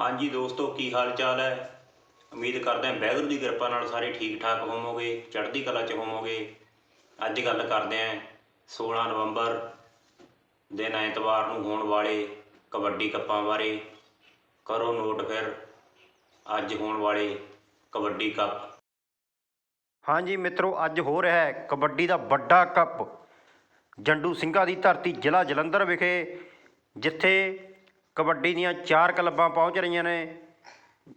ਹਾਂਜੀ ਦੋਸਤੋ, ਕੀ ਹਾਲ ਚਾਲ ਹੈ? ਉਮੀਦ ਕਰਦੇ ਹਾਂ ਵਾਹਿਗੁਰੂ ਦੀ ਕਿਰਪਾ ਨਾਲ ਸਾਰੇ ਠੀਕ ਠਾਕ ਹੋਵੋਗੇ, ਚੜ੍ਹਦੀ ਕਲਾ 'ਚ ਹੋਵੋਗੇ। ਅੱਜ ਗੱਲ ਕਰਦੇ ਹਾਂ 16 ਨਵੰਬਰ ਦਿਨ ਐਤਵਾਰ ਨੂੰ ਹੋਣ ਵਾਲੇ ਕਬੱਡੀ ਕੱਪਾਂ ਬਾਰੇ। ਕਰੋ ਨੋਟ ਫਿਰ, ਅੱਜ ਹੋਣ ਵਾਲੇ ਕਬੱਡੀ ਕੱਪ। ਹਾਂਜੀ ਮਿੱਤਰੋ, ਅੱਜ ਹੋ ਰਿਹਾ ਹੈ ਕਬੱਡੀ ਦਾ ਵੱਡਾ ਕੱਪ। ਜੰਡੂ ਸਿੰਘਾਂ ਦੀ ਧਰਤੀ ਜ਼ਿਲ੍ਹਾ ਜਲੰਧਰ ਵਿਖੇ, ਜਿੱਥੇ ਕਬੱਡੀ ਦੀਆਂ ਚਾਰ ਕਲੱਬਾਂ ਪਹੁੰਚ ਰਹੀਆਂ ਨੇ।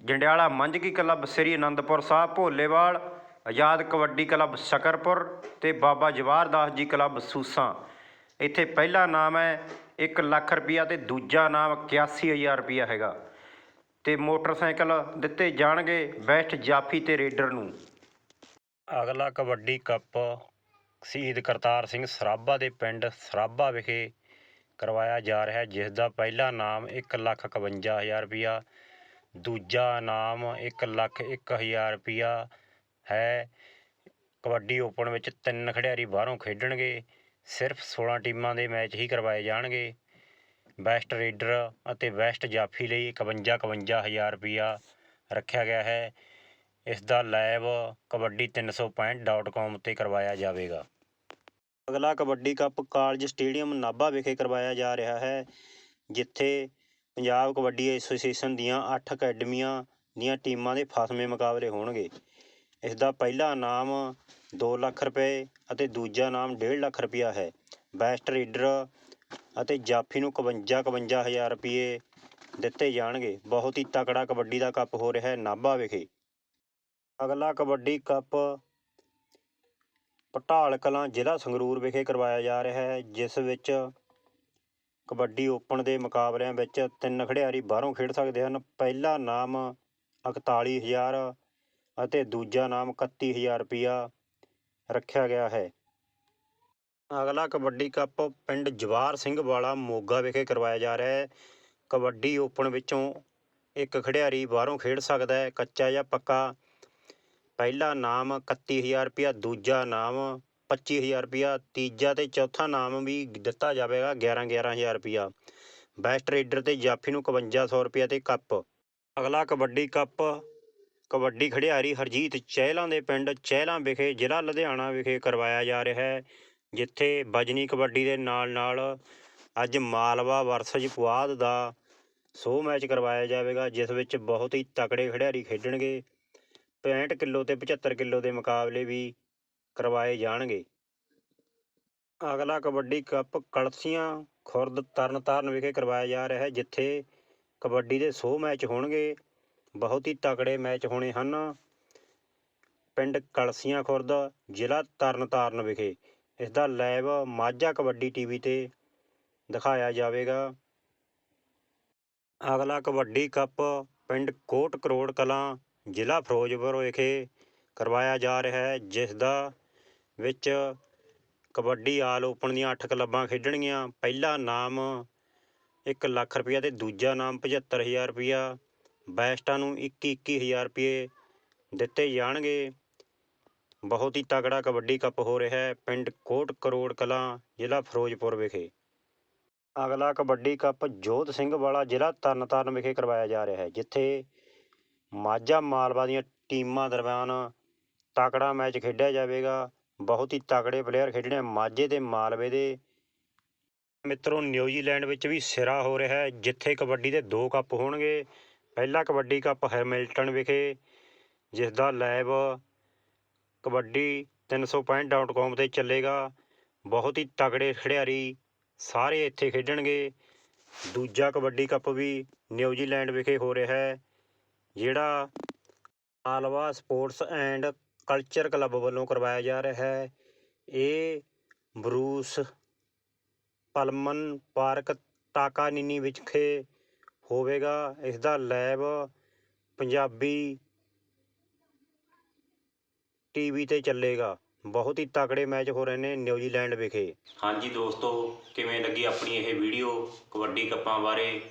ਜੰਡਿਆਲਾ ਮੰਝਕੀ ਕਲੱਬ ਸ੍ਰੀ ਅਨੰਦਪੁਰ ਸਾਹਿਬ, ਭੋਲੇਵਾਲ, ਆਜ਼ਾਦ ਕਬੱਡੀ ਕਲੱਬ ਸ਼ਕਰਪੁਰ ਤੇ ਬਾਬਾ ਜਵਾਹਰਦਾਸ ਜੀ ਕਲੱਬ ਸੂਸਾਂ। ਇੱਥੇ ਪਹਿਲਾ ਨਾਮ ਹੈ 1 ਲੱਖ ਰੁਪਈਆ ਤੇ ਦੂਜਾ ਨਾਮ 81000 ਰੁਪਈਆ ਹੈਗਾ। ਤੇ ਮੋਟਰਸਾਈਕਲ ਦਿੱਤੇ ਜਾਣਗੇ ਬੈਸਟ ਜਾਫੀ ਤੇ ਰੇਡਰ ਨੂੰ। ਅਗਲਾ ਕਬੱਡੀ ਕੱਪ ਸ਼ਹੀਦ ਕਰਤਾਰ ਸਿੰਘ ਸਰਾਭਾ ਦੇ ਪਿੰਡ ਸਰਾਭਾ ਵਿਖੇ ਕਰਵਾਇਆ ਜਾ ਰਿਹਾ ਹੈ, ਜਿਸ ਦਾ ਪਹਿਲਾ ਇਨਾਮ ਇੱਕ ਲੱਖ ਇਕਵੰਜਾ ਹਜ਼ਾਰ ਰੁਪਇਆ, ਦੂਜਾ ਇਨਾਮ ਇੱਕ ਲੱਖ ਇੱਕ ਹਜ਼ਾਰ ਰੁਪਇਆ ਹੈ। ਕਬੱਡੀ ਓਪਨ ਵਿੱਚ ਤਿੰਨ ਖਿਡਾਰੀ ਬਾਹਰੋਂ ਖੇਡਣਗੇ, ਸਿਰਫ 16 ਟੀਮਾਂ ਦੇ ਮੈਚ ਹੀ ਕਰਵਾਏ ਜਾਣਗੇ। ਬੈਸਟ ਰੇਡਰ ਅਤੇ ਬੈਸਟ ਜਾਫੀ ਲਈ 51 51000 ਰੁਪਇਆ ਰੱਖਿਆ ਗਿਆ ਹੈ। ਇਸ ਦਾ ਲਾਈਵ ਕਬੱਡੀ 365.com ਤੇ ਕਰਵਾਇਆ ਜਾਵੇਗਾ। ਅਗਲਾ kabaddi cup college stadium Nabha ਵਿਖੇ ਕਰਵਾਇਆ ਜਾ ਰਿਹਾ ਹੈ, ਜਿੱਥੇ ਪੰਜਾਬ ਕਬੱਡੀ ਐਸੋਸੀਏਸ਼ਨ ਦੀਆਂ 8 ਅਕੈਡਮੀਆਂ ਦੀਆਂ ਟੀਮਾਂ ਦੇ ਫਸਵੇਂ ਮੁਕਾਬਲੇ ਹੋਣਗੇ। ਇਸ ਦਾ ਪਹਿਲਾ ਇਨਾਮ 2 ਲੱਖ ਰੁਪਏ ਅਤੇ ਦੂਜਾ ਇਨਾਮ 1.5 ਲੱਖ ਰੁਪਇਆ ਹੈ। ਬੈਸਟ ਰੀਡਰ ਅਤੇ ਜਾਫੀ ਨੂੰ 51 51000 ਰੁਪਏ ਦਿੱਤੇ ਜਾਣਗੇ। ਬਹੁਤ ਹੀ ਤਕੜਾ ਕਬੱਡੀ ਦਾ ਕੱਪ ਹੋ ਰਿਹਾ ਹੈ ਨਾਭਾ ਵਿਖੇ। ਅਗਲਾ ਕਬੱਡੀ ਕੱਪ ਪਟਾਲ ਕਲਾਂ ਜ਼ਿਲ੍ਹਾ ਸੰਗਰੂਰ ਵਿਖੇ ਕਰਵਾਇਆ ਜਾ ਰਿਹਾ ਹੈ, ਜਿਸ ਵਿੱਚ ਕਬੱਡੀ ਓਪਨ ਦੇ ਮੁਕਾਬਲਿਆਂ ਵਿੱਚ ਤਿੰਨ ਖਿਡਾਰੀ ਬਾਹਰੋਂ ਖੇਡ ਸਕਦੇ ਹਨ। ਪਹਿਲਾ ਨਾਮ 41000 ਅਤੇ ਦੂਜਾ ਨਾਮ 31000 ਰੁਪਇਆ ਰੱਖਿਆ ਗਿਆ ਹੈ। ਅਗਲਾ ਕਬੱਡੀ ਕੱਪ ਪਿੰਡ ਜਵਾਰ ਸਿੰਘ ਵਾਲਾ ਮੋਗਾ ਵਿਖੇ ਕਰਵਾਇਆ ਜਾ ਰਿਹਾ ਹੈ। ਕਬੱਡੀ ਓਪਨ ਵਿੱਚੋਂ ਇੱਕ ਖਿਡਾਰੀ ਬਾਹਰੋਂ ਖੇਡ ਸਕਦਾ ਹੈ, ਕੱਚਾ ਜਾਂ ਪੱਕਾ। ਪਹਿਲਾ ਨਾਮ 31000 ਰੁਪਇਆ, ਦੂਜਾ ਨਾਮ 25000 ਰੁਪਇਆ, ਤੀਜਾ ਤੇ ਚੌਥਾ ਨਾਮ ਵੀ ਦਿੱਤਾ ਜਾਵੇਗਾ 11 11000 ਰੁਪਇਆ। ਬੈਸਟ ਰੇਡਰ ਤੇ ਜਾਫੀ ਨੂੰ 5100 ਰੁਪਇਆ ਤੇ ਕੱਪ। ਅਗਲਾ ਕਬੱਡੀ ਕੱਪ, ਕਬੱਡੀ ਖਿਡਾਰੀ ਹਰਜੀਤ ਚਹਿਲਾਂ ਦੇ ਪਿੰਡ ਚਹਿਲਾਂ ਵਿਖੇ, ਜ਼ਿਲ੍ਹਾ ਲੁਧਿਆਣਾ ਵਿਖੇ ਕਰਵਾਇਆ ਜਾ ਰਿਹਾ ਹੈ, ਜਿੱਥੇ ਬਜਨੀ ਕਬੱਡੀ ਦੇ ਨਾਲ ਨਾਲ ਅੱਜ ਮਾਲਵਾ ਵਰਸਜ ਪੁਆਧ ਦਾ ਸੋ ਮੈਚ ਕਰਵਾਇਆ ਜਾਵੇਗਾ, ਜਿਸ ਵਿੱਚ ਬਹੁਤ ਹੀ ਤਕੜੇ ਖਿਡਾਰੀ ਖੇਡਣਗੇ। 65 ਕਿਲੋ ਤੇ 75 ਕਿਲੋ ਦੇ ਮੁਕਾਬਲੇ ਵੀ ਕਰਵਾਏ ਜਾਣਗੇ। ਅਗਲਾ ਕਬੱਡੀ ਕੱਪ ਕਲਸੀਆਂ ਖੁਰਦ ਤਰਨਤਾਰਨ ਵਿਖੇ ਕਰਵਾਇਆ ਜਾ ਰਿਹਾ ਹੈ, ਜਿੱਥੇ ਕਬੱਡੀ ਦੇ 100 ਮੈਚ ਹੋਣਗੇ। ਬਹੁਤ ਹੀ ਤਕੜੇ ਮੈਚ ਹੋਣੇ ਹਨ। ਪਿੰਡ ਕਲਸੀਆਂ ਖੁਰਦ, ਜ਼ਿਲ੍ਹਾ ਤਰਨਤਾਰਨ ਵਿਖੇ। ਇਸ ਦਾ ਲਾਈਵ ਮਾਝਾ ਕਬੱਡੀ ਟੀਵੀ ਤੇ ਦਿਖਾਇਆ ਜਾਵੇਗਾ। ਅਗਲਾ ਕਬੱਡੀ ਕੱਪ ਪਿੰਡ ਕੋਟ ਕਰੋੜ ਕਲਾਂ ਜ਼ਿਲ੍ਹਾ ਫਿਰੋਜ਼ਪੁਰ ਵਿਖੇ ਕਰਵਾਇਆ ਜਾ ਰਿਹਾ ਹੈ, ਜਿਸ ਦਾ ਵਿੱਚ ਕਬੱਡੀ ਆਲ ਓਪਨ ਦੀਆਂ ਅੱਠ ਕਲੱਬਾਂ ਖੇਡਣਗੀਆਂ। ਪਹਿਲਾ ਨਾਮ 1 ਲੱਖ ਰੁਪਈਆ ਅਤੇ ਦੂਜਾ ਨਾਮ 75000 ਰੁਪਈਆ। ਬੈਸਟਾਂ ਨੂੰ 21 21000 ਰੁਪਏ ਦਿੱਤੇ ਜਾਣਗੇ। ਬਹੁਤ ਹੀ ਤਗੜਾ ਕਬੱਡੀ ਕੱਪ ਹੋ ਰਿਹਾ ਹੈ ਪਿੰਡ ਕੋਟ ਕਰੋੜ ਕਲਾਂ, ਜ਼ਿਲ੍ਹਾ ਫਿਰੋਜ਼ਪੁਰ ਵਿਖੇ। ਅਗਲਾ ਕਬੱਡੀ ਕੱਪ ਜੋਤ ਸਿੰਘ ਵਾਲਾ ਜ਼ਿਲ੍ਹਾ ਤਰਨਤਾਰਨ ਵਿਖੇ ਕਰਵਾਇਆ ਜਾ ਰਿਹਾ ਹੈ, ਜਿੱਥੇ ਮਾਝਾ ਮਾਲਵਾ ਦੀਆਂ ਟੀਮਾਂ ਦਰਮਿਆਨ ਤਕੜਾ ਮੈਚ ਖੇਡਿਆ ਜਾਵੇਗਾ। ਬਹੁਤ ਹੀ ਤਕੜੇ ਪਲੇਅਰ ਖੇਡਣੇ ਮਾਝੇ ਤੇ ਮਾਲਵੇ ਦੇ। ਮਿੱਤਰੋ ਨਿਊਜ਼ੀਲੈਂਡ ਵਿੱਚ ਵੀ ਸਿਰਾ ਹੋ ਰਿਹਾ ਹੈ, ਜਿੱਥੇ ਕਬੱਡੀ ਦੇ ਦੋ ਕੱਪ ਹੋਣਗੇ। ਪਹਿਲਾ ਕਬੱਡੀ ਕੱਪ ਹੈਮਿਲਟਨ ਵਿਖੇ ਜਿਸ ਦਾ ਲਾਈਵ ਕਬੱਡੀ 365.com ਤੇ ਚੱਲੇਗਾ। ਬਹੁਤ ਹੀ ਤਗੜੇ ਖਿਡਾਰੀ ਸਾਰੇ ਇੱਥੇ ਖੇਡਣਗੇ। ਦੂਜਾ ਕਬੱਡੀ ਕੱਪ ਵੀ ਨਿਊਜ਼ੀਲੈਂਡ ਵਿਖੇ ਹੋ ਰਿਹਾ ਹੈ। ਜਿਹੜਾ Alwa sports and culture club ਵੱਲੋਂ ਕਰਵਾਇਆ ਜਾ ਰਿਹਾ ਹੈ, ਇਹ ਬਰੂਸ ਪਲਮਨ ਪਾਰਕ ਟਾਕਾਨੀਨੀ ਵਿਖੇ ਹੋਵੇਗਾ। ਇਸ ਦਾ ਲਾਈਵ ਪੰਜਾਬੀ ਟੀਵੀ ਤੇ ਚੱਲੇਗਾ। ਬਹੁਤ ਹੀ ਤਕੜੇ ਮੈਚ ਹੋ ਰਹੇ ਨੇ ਨਿਊਜ਼ੀਲੈਂਡ ਵਿਖੇ। ਹਾਂਜੀ ਦੋਸਤੋ, ਕਿਵੇਂ ਲੱਗੀ ਆਪਣੀ ਇਹ ਵੀਡੀਓ? ਕਬੱਡੀ ਕੱਪਾਂ ਬਾਰੇ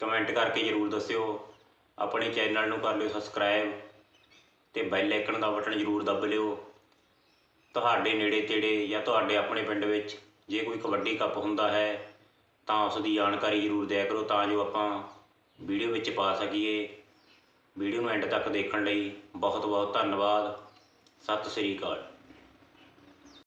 ਕਮੈਂਟ ਕਰਕੇ ਜਰੂਰ ਦੱਸਿਓ। ਆਪਣੇ ਚੈਨਲ ਨੂੰ ਕਰ ਲਿਓ ਸਬਸਕ੍ਰਾਈਬ ਤੇ ਬੈਲ ਆਈਕਨ ਦਾ ਬਟਨ ਜਰੂਰ ਦੱਬ ਲਿਓ। ਤੁਹਾਡੇ ਨੇੜੇ ਤੇੜੇ ਜਾਂ ਤੁਹਾਡੇ ਆਪਣੇ ਪਿੰਡ ਵਿੱਚ ਜੇ ਕੋਈ ਕਬੱਡੀ ਕੱਪ ਹੁੰਦਾ ਹੈ, ਤਾਂ ਉਸ ਦੀ ਜਾਣਕਾਰੀ ਜਰੂਰ ਦਿਆ ਕਰੋ ਤਾਂ ਜੋ ਆਪਾਂ ਵੀਡੀਓ ਵਿੱਚ ਪਾ ਸਕੀਏ। ਵੀਡੀਓ ਨੂੰ ਐਂਡ ਤੱਕ ਦੇਖਣ ਲਈ ਬਹੁਤ ਬਹੁਤ ਧੰਨਵਾਦ। ਸਤਿ ਸ੍ਰੀ ਅਕਾਲ।